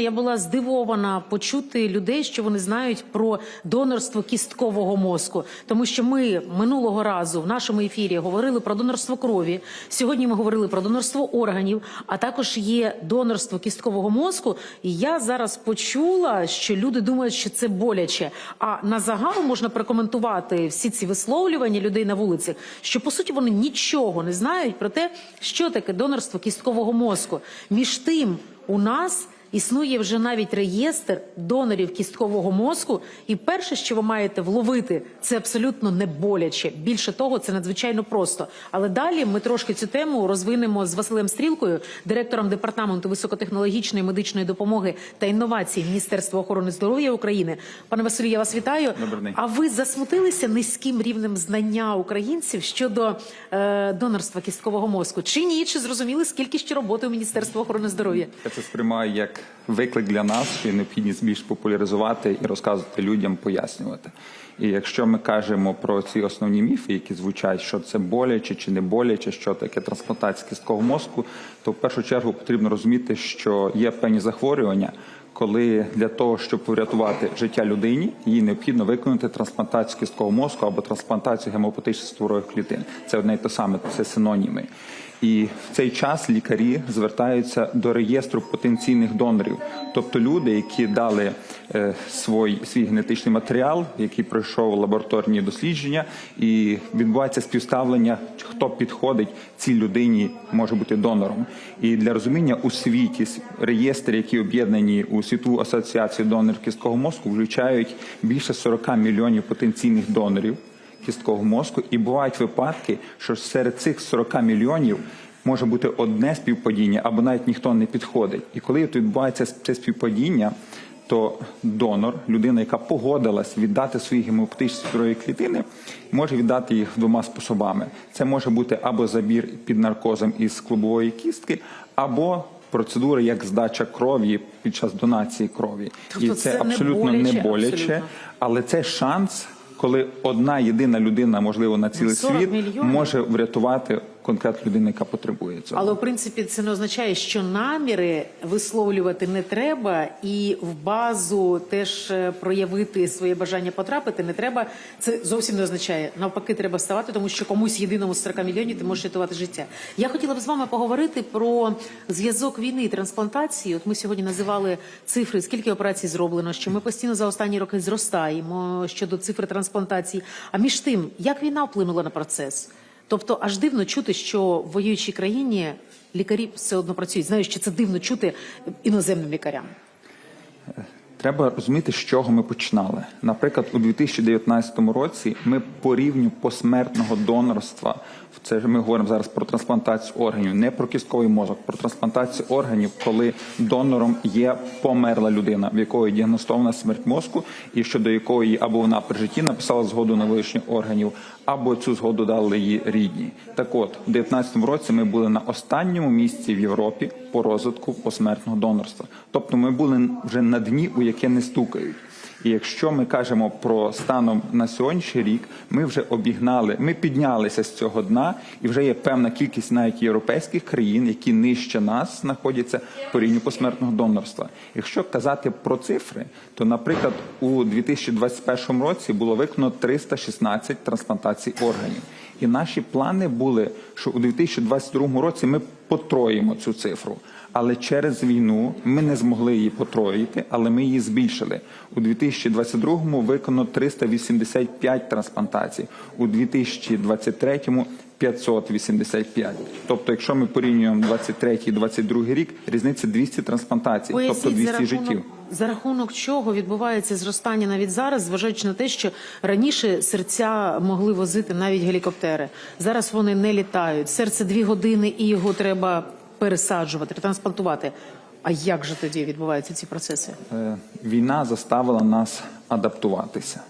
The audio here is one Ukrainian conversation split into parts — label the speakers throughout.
Speaker 1: Я була здивована почути людей, що вони знають про донорство кісткового мозку, тому що ми минулого разу в нашому ефірі говорили про донорство крові. Сьогодні ми говорили про донорство органів, а також є донорство кісткового мозку. І я зараз почула, що люди думають, що це боляче. А на загал можна прокоментувати всі ці висловлювання людей на вулицях, що по суті вони нічого не знають про те, що таке донорство кісткового мозку. Між тим, у нас. Існує вже навіть реєстр донорів кісткового мозку, і перше, що ви маєте вловити, це абсолютно не боляче. Більше того, це надзвичайно просто. Але далі ми трошки цю тему розвинемо з Василем Стрілкою, директором департаменту високотехнологічної медичної допомоги та інновацій Міністерства охорони здоров'я України. Пане Василю, я вас вітаю.
Speaker 2: Добрий день.
Speaker 1: А ви засмутилися низьким рівнем знання українців щодо е, донорства кісткового мозку? Чи ні? Чи зрозуміли, скільки ще роботи у Міністерства охорони здоров'я?
Speaker 2: Я це сприймаю як виклик для нас, що необхідність більш популяризувати і розказувати людям, пояснювати. І якщо ми кажемо про ці основні міфи, які звучать, що це боляче чи не боляче, що таке трансплантація кісткового мозку, то в першу чергу потрібно розуміти, що є певні захворювання. Коли для того, щоб врятувати життя людині, їй необхідно виконати трансплантацію кісткового мозку або трансплантацію гемопатичних створових клітин. Це одне й те саме, це синоніми. І в цей час лікарі звертаються до реєстру потенційних донорів, тобто люди, які дали е, свій, свій генетичний матеріал, який пройшов лабораторні дослідження, і відбувається співставлення, хто підходить цій людині, може бути донором. І для розуміння у світі реєстри, які об'єднані у світову асоціацію донорів кісткового мозку, включають більше 40 мільйонів потенційних донорів кісткового мозку, і бувають випадки, що серед цих 40 мільйонів може бути одне співпадіння, або навіть ніхто не підходить. І коли відбувається це співпадіння, то донор, людина, яка погодилась віддати свої гемопатичні здорові клітини, може віддати їх двома способами. Це може бути або забір під наркозом із клубової кістки, або Процедура як здача крові під час донації крові,
Speaker 1: Тобто
Speaker 2: і
Speaker 1: це
Speaker 2: це,
Speaker 1: не
Speaker 2: абсолютно
Speaker 1: боляче,
Speaker 2: не боляче,
Speaker 1: абсолютно.
Speaker 2: але це шанс, коли одна єдина людина, можливо, на цілий світ
Speaker 1: мільйонів?
Speaker 2: може врятувати конкретну людину, яка потребує цього.
Speaker 1: Але в принципі це не означає, що наміри висловлювати не треба, і в базу теж е, проявити своє бажання потрапити не треба. Це зовсім не означає. Навпаки, треба ставати, тому що комусь єдиному з 40 мільйонів ти можеш рятувати життя. Я хотіла б з вами поговорити про зв'язок війни і трансплантації. От ми сьогодні називали цифри, скільки операцій зроблено, що ми постійно за останні роки зростаємо щодо цифри трансплантації. А між тим, як війна вплинула на процес? Тобто аж дивно чути, що в воюючій країні лікарі все одно працюють. Знаю, що це дивно чути іноземним лікарям.
Speaker 2: Треба розуміти, з чого ми починали. Наприклад, у 2019 році ми по рівню посмертного донорства, це ми говоримо зараз про трансплантацію органів, не про кістковий мозок, про трансплантацію органів, коли донором є померла людина, в якої діагностована смерть мозку, і щодо якої або вона при житті написала згоду на вилучення органів, або цю згоду дали її рідні. Так от, у 2019 році ми були на останньому місці в Європі по розвитку посмертного донорства. Тобто ми були вже на дні, у яке не стукають. І якщо ми кажемо про станом на сьогоднішній рік, ми вже обігнали, ми піднялися з цього дна, і вже є певна кількість навіть європейських країн, які нижче нас знаходяться по рівню посмертного донорства. Якщо казати про цифри, то, наприклад, у 2021 році було виконано 316 трансплантацій органів. І наші плани були, що у 2022 році ми потроїмо цю цифру. Але через війну ми не змогли її потроїти, але ми її збільшили. У 2022-му виконано 385 трансплантацій, у 2023-му 585. Тобто, якщо ми порівнюємо 23 і 22 рік, різниця 200 трансплантацій, тобто 200 життів.
Speaker 1: за рахунок чого відбувається зростання навіть зараз, зважаючи на те, що раніше серця могли возити навіть гелікоптери. Зараз вони не літають. Серце дві години і його треба пересаджувати, трансплантувати. А як же тоді відбуваються ці процеси?
Speaker 2: Е, війна заставила нас адаптуватися.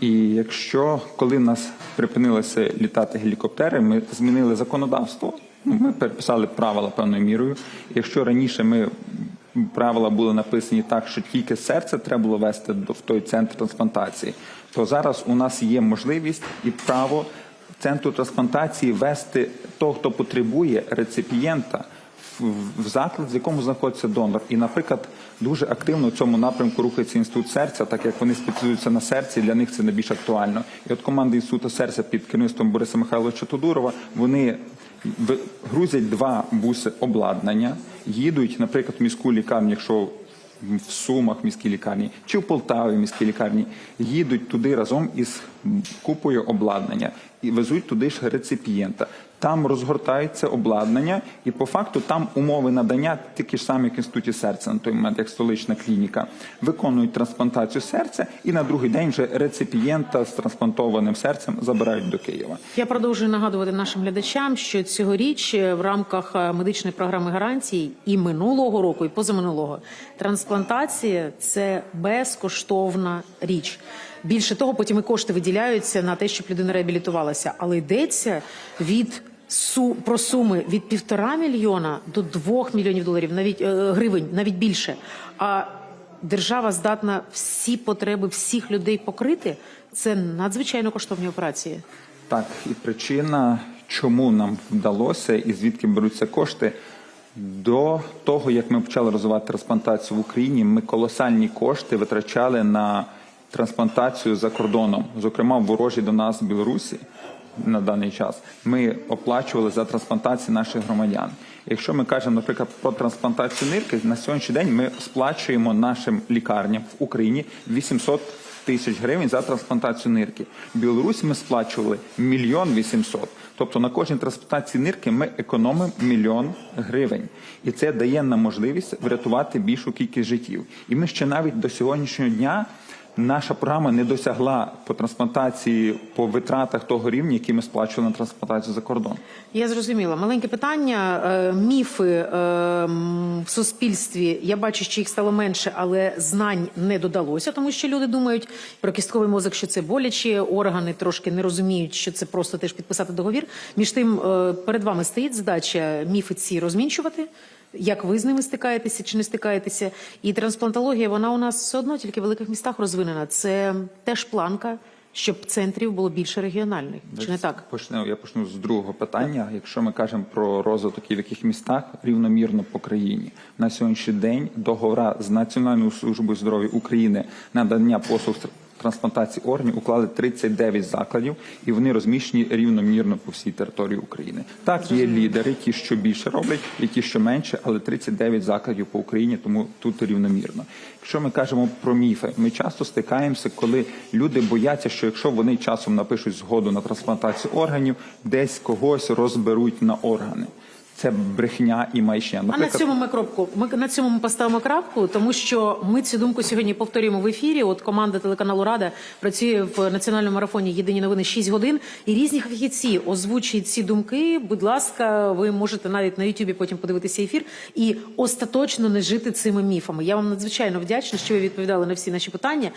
Speaker 2: І якщо коли в нас припинилися літати гелікоптери, ми змінили законодавство. Ми переписали правила певною мірою. Якщо раніше ми правила були написані так, що тільки серце треба було вести до в той центр трансплантації, то зараз у нас є можливість і право центру трансплантації вести того, хто потребує реципієнта в заклад, з якому знаходиться донор. І, наприклад, дуже активно в цьому напрямку рухається інститут серця, так як вони спеціалізуються на серці, для них це найбільш актуально. І от команда інституту серця під керівництвом Бориса Михайловича Тодурова вони в- грузять два буси обладнання, їдуть, наприклад, в міську лікарню, якщо в Сумах міській лікарні чи в Полтаві міській лікарні їдуть туди разом із купою обладнання і везуть туди ж реципієнта. Там розгортається обладнання, і по факту там умови надання такі ж самі, як інституті серця на той момент, як столична клініка, виконують трансплантацію серця, і на другий день вже реципієнта з трансплантованим серцем забирають до Києва.
Speaker 1: Я продовжую нагадувати нашим глядачам, що цьогоріч е, в рамках е, медичної програми гарантій і минулого року, і позаминулого трансплантація це безкоштовна річ. Більше того, потім і кошти виділяються на те, щоб людина реабілітувалася, але йдеться від су про суми від півтора мільйона до двох мільйонів доларів, навіть е, гривень, навіть більше. А держава здатна всі потреби всіх людей покрити. Це надзвичайно коштовні операції.
Speaker 2: Так, і причина, чому нам вдалося і звідки беруться кошти. До того, як ми почали розвивати трансплантацію в Україні, ми колосальні кошти витрачали на трансплантацію за кордоном, зокрема в ворожій до нас Білорусі на даний час. Ми оплачували за трансплантацію наших громадян. Якщо ми кажемо, наприклад, про трансплантацію нирки, на сьогоднішній день ми сплачуємо нашим лікарням в Україні 800 тисяч гривень за трансплантацію нирки. В Білорусі ми сплачували мільйон вісімсот. Тобто на кожній трансплантації нирки ми економимо мільйон гривень, і це дає нам можливість врятувати більшу кількість життів. І ми ще навіть до сьогоднішнього дня. Наша програма не досягла по трансплантації по витратах того рівня, який ми сплачували на трансплантацію за кордон.
Speaker 1: Я зрозуміла. Маленьке питання. Е, Міфи е, в суспільстві. Я бачу, що їх стало менше, але знань не додалося, тому що люди думають про кістковий мозок, що це боляче. Органи трошки не розуміють, що це просто теж підписати договір. Між тим, е, перед вами стоїть задача міфи ці розмінчувати. Як ви з ними стикаєтеся чи не стикаєтеся? І трансплантологія, вона у нас все одно тільки в великих містах розвинена. Це теж планка, щоб центрів було більше регіональних. Чи не так?
Speaker 2: Почну, я почну з другого питання. Якщо ми кажемо про розвиток і в яких містах рівномірно по країні на сьогоднішній день договора з Національною службою здоров'я України надання послуг трансплантації органів уклали 39 закладів, і вони розміщені рівномірно по всій території України. Так, є лідери, ті, що більше роблять, і ті, що менше, але 39 закладів по Україні, тому тут рівномірно. Якщо ми кажемо про міфи, ми часто стикаємося, коли люди бояться, що якщо вони часом напишуть згоду на трансплантацію органів, десь когось розберуть на органи. Це брехня і маячня.
Speaker 1: А на цьому ми крапку. Ми на цьому ми поставимо крапку, тому що ми цю думку сьогодні повторюємо в ефірі. От команда телеканалу Рада працює в національному марафоні Єдині новини 6 годин. І різні фахівці озвучують ці думки. Будь ласка, ви можете навіть на Ютубі потім подивитися ефір і остаточно не жити цими міфами. Я вам надзвичайно вдячна, що ви відповідали на всі наші питання.